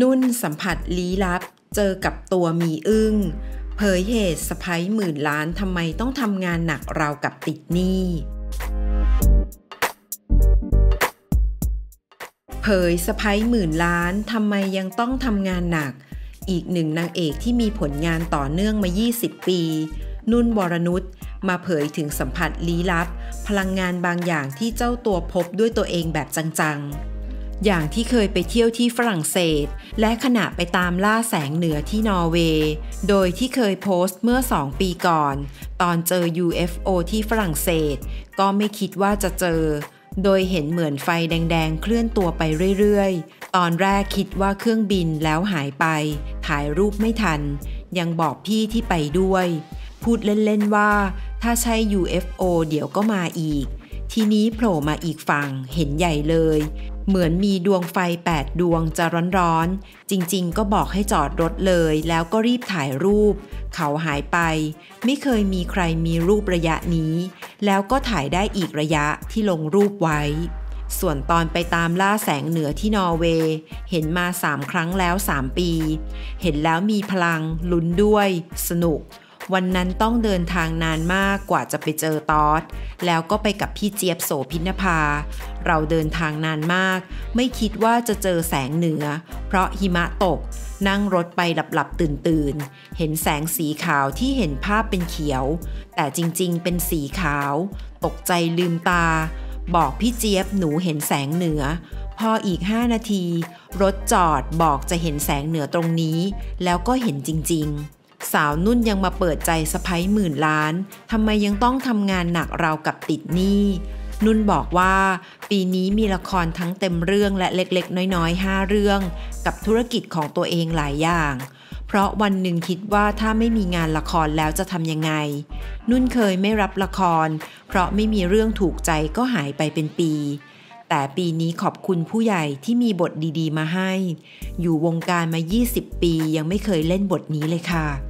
นุ่นสัมผัสลี้ลับ เจอกับตัวมีอึ้งเผยเหตุสะพ้ยหมื่นล้านทำไมต้องทำงานหนักราวกับติดหนี้เผยสะพ้ยหมื่นล้านทำไมยังต้องทำงานหนัก อีกหนึ่งนางเอกที่มีผลงานต่อเนื่องมา 20 ปี นุ่นวรนุชมาเผยถึงสัมผัสลี้ลับ พลังงานบางอย่างที่เจ้าตัวพบด้วยตัวเองแบบจังๆ อย่างที่เคยไปเที่ยวที่ฝรั่งเศส และขณะไปตามล่าแสงเหนือที่นอร์เวย์ โดยที่เคยโพสต์เมื่อ 2 ปีก่อน ตอนเจอ UFO ที่ฝรั่งเศส ก็ไม่คิดว่าจะเจอ โดยเห็นเหมือนไฟแดงๆ เคลื่อนตัวไปเรื่อยๆ ตอนแรกคิดว่าเครื่องบินแล้วหายไป ถ่ายรูปไม่ทัน ยังบอกพี่ที่ไปด้วย พูดเล่นๆว่า ถ้าใช่ UFO เดี๋ยวก็มาอีก ทีนี้โผล่มาอีกฝั่งเห็นใหญ่เลย เหมือนมีดวงไฟ 8 ดวงจะร้อนๆ จริงๆ ก็บอกให้จอดรถเลย แล้วก็รีบถ่ายรูป เขาหายไป ไม่เคยมีใครมีรูประยะนี้ แล้วก็ถ่ายได้อีกระยะที่ลงรูปไว้ ส่วนตอนไปตามล่าแสงเหนือที่นอร์เวย์เห็นมา3ครั้งแล้ว 3 ปี เห็นแล้วมีพลังลุ้นด้วย สนุก วันนั้นต้องเดินทางนานมากกว่าจะไปเจอตอสแล้วก็ไปกับพี่เจี๊ยบโสพินภา เราเดินทางนานมาก ไม่คิดว่าจะเจอแสงเหนือ เพราะหิมะตก นั่งรถไปหลับๆตื่นๆ เห็นแสงสีขาวที่เห็นภาพเป็นเขียว แต่จริงๆ เป็นสีขาว ตกใจลืมตา บอกพี่เจี๊ยบหนูเห็นแสงเหนือ พออีก 5 นาที รถจอดบอกจะเห็นแสงเหนือตรงนี้ แล้วก็เห็นจริง ๆ สาวนุ่นยังมาเปิดใจสะพ้ยหมื่นล้านทำไมยังต้องทำงานหนักเรากับติดหนี้นุ่นบอกว่าปีนี้มีละครทั้งเต็มเรื่องและเล็กๆ น้อยๆ 5 เรื่อง กับธุรกิจของตัวเองหลายอย่าง เพราะวันหนึ่งคิดว่าถ้าไม่มีงานละครแล้วจะทำยังไง นุ่นเคยไม่รับละคร เพราะไม่มีเรื่องถูกใจก็หายไปเป็นปี แต่ปีนี้ขอบคุณผู้ใหญ่ที่มีบทดีๆ มาให้ อยู่วงการมา 20 ปียังไม่เคยเล่นบทนี้เลยค่ะ